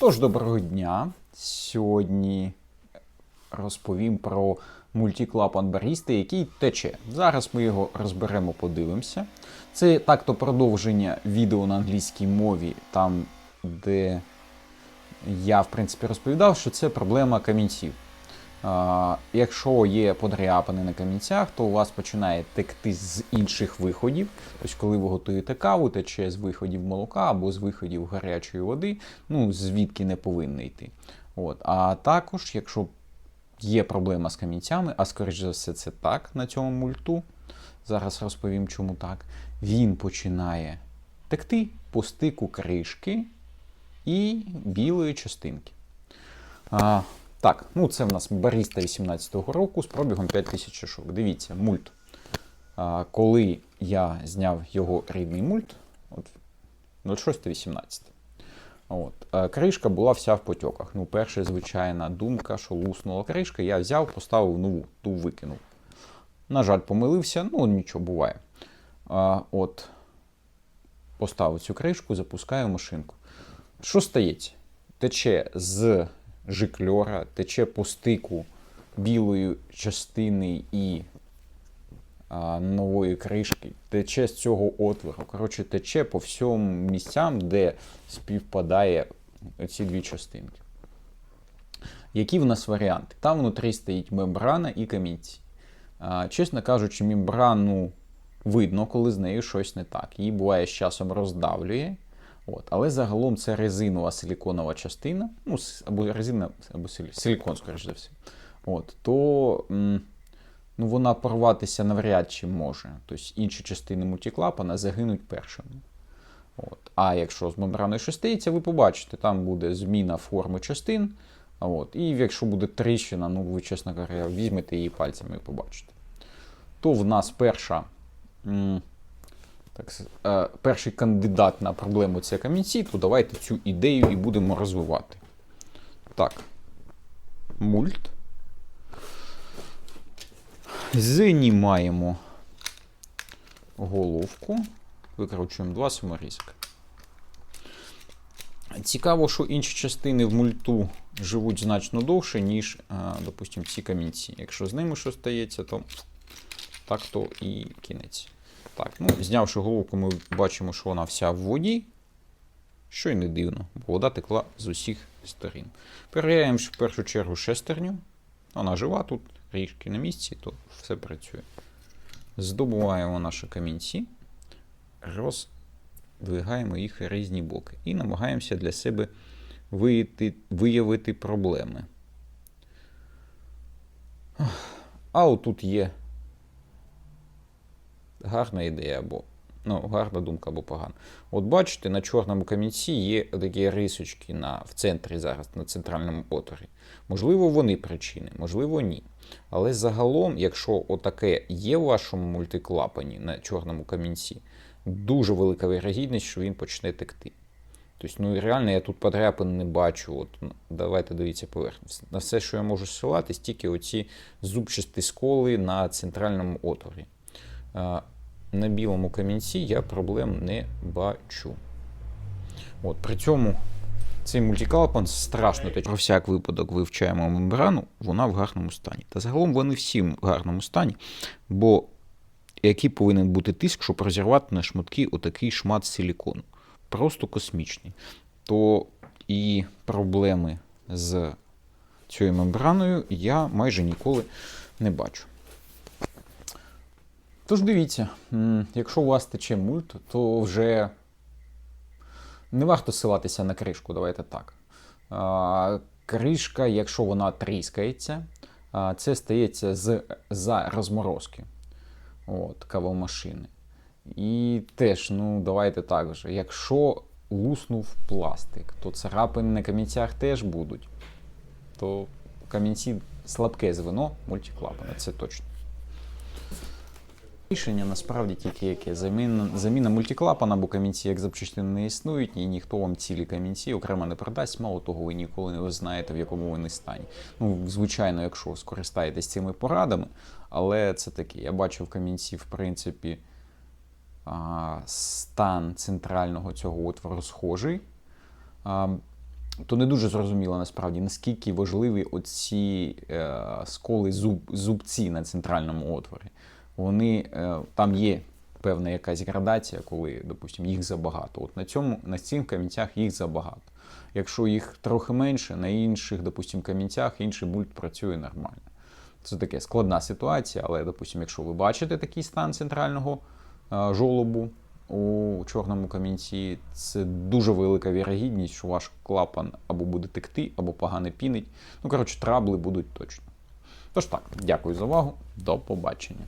Тож, доброго дня. Сьогодні розповім про мультиклапан барісти, який тече. Зараз ми його розберемо, подивимося. Це так-то продовження відео на англійській мові, там, де я, в принципі, розповідав, що це проблема камінців. Якщо є подряпини на камінцях, то у вас починає текти з інших виходів. Тобто, коли ви готуєте каву, тече з виходів молока або з виходів гарячої води, ну звідки не повинно йти. От. А також, якщо є проблема з камінцями, а скоріш за все, це так на цьому мульту. Зараз розповім, чому так. Він починає текти по стику кришки і білої частинки. А, так, ну це в нас баріста 18-го року з пробігом 5000 шишок. Дивіться, мульт. А, коли я зняв його рідний мульт, от 06.18. От, кришка була вся в потьоках. Ну, перша звичайна думка, що луснула кришка, я взяв, поставив нову, ту викинув. На жаль, помилився, ну нічого буває. А, от, поставив цю кришку, запускаю машинку. Що стається? Тече з жикльора, тече по стику білої частини і а, нової кришки, тече з цього отвору. Коротше, тече по всьому місцям, де співпадає ці дві частинки. Які в нас варіанти? Там внутрі стоїть мембрана і камінці. А, чесно кажучи, мембрану видно, коли з нею щось не так. Її буває з часом роздавлює. От. Але загалом це резинова силіконова частина, ну, або резина, або силі- силікон, скоріш за все. От, то ну, вона порватися навряд чи може. Тобто інші частини мультиклапана загинуть першими. От. А якщо з мембраною стається, ви побачите, там буде зміна форми частин. От. І якщо буде тріщина, ну ви, чесно говоря, візьмете її пальцями і побачите. То в нас перша. м, так, е, перший кандидат на проблему це камінці, то давайте цю ідею і будемо розвивати. Так. Мульт. Знімаємо головку. Викручуємо два саморізки. Цікаво, що інші частини в мульту живуть значно довше, ніж, е, допустимо, ці камінці. Якщо з ними щось стається, то так то і кінець. Так, ну, знявши головку, ми бачимо, що вона вся в воді. Що й не дивно, бо вода текла з усіх сторін. Перевіряємо в першу чергу шестерню. Вона жива тут, ріжки на місці, то все працює. Здобуваємо наші камінці, роздвигаємо їх різні боки і намагаємося для себе виявити, виявити проблеми. А отут є гарна ідея або ну, гарна думка або погана. От бачите, на чорному камінці є такі рисочки на, в центрі зараз, на центральному отворі. Можливо, вони причини, можливо, ні. Але загалом, якщо отаке є в вашому мультиклапані на чорному камінці, дуже велика вірогідність, що він почне текти. Тобто, ну реально я тут подряпин не бачу. От, ну, давайте дивіться поверхність. На все, що я можу ссилатись, тільки оці зубчасті сколи на центральному отворі. На білому камінці я проблем не бачу. От, при цьому цей мультиклапан страшно тече. Про всяк випадок вивчаємо мембрану, вона в гарному стані. Та загалом вони всі в гарному стані, бо який повинен бути тиск, щоб розірвати на шматки отакий шмат силікону. Просто космічний. То і проблеми з цією мембраною я майже ніколи не бачу. Тож дивіться, якщо у вас тече мульт, то вже не варто силатися на кришку, давайте так. Кришка, якщо вона тріскається, це стається з, за розморозки от, кавомашини. І теж, ну, давайте так же. Якщо луснув пластик, то царапини на камінцях теж будуть. То камінці слабке звено мультиклапана, це точно. Рішення насправді тільки яке заміна, заміна мультиклапана, бо камінці як запчастини не існують, і ніхто вам цілі камінці окремо не продасть. Мало того, ви ніколи не знаєте, в якому вони стані. Ну, звичайно, якщо скористаєтесь цими порадами, але це таке. Я бачив камінці, в принципі, стан центрального цього отвору схожий. То не дуже зрозуміло насправді, наскільки важливі оці е, сколи зуб, зубці на центральному отворі. Вони е, там є певна якась градація, коли, допустимо, їх забагато. От на цьому на цих камінцях їх забагато. Якщо їх трохи менше, на інших, допустимо, камінцях інший мульт працює нормально. Це таке складна ситуація, але, допустимо, якщо ви бачите такий стан центрального е, жолобу у чорному камінці, це дуже велика вірогідність, що ваш клапан або буде текти, або погано пінить. Ну, коротше, трабли будуть точно. Тож так, дякую за увагу, до побачення.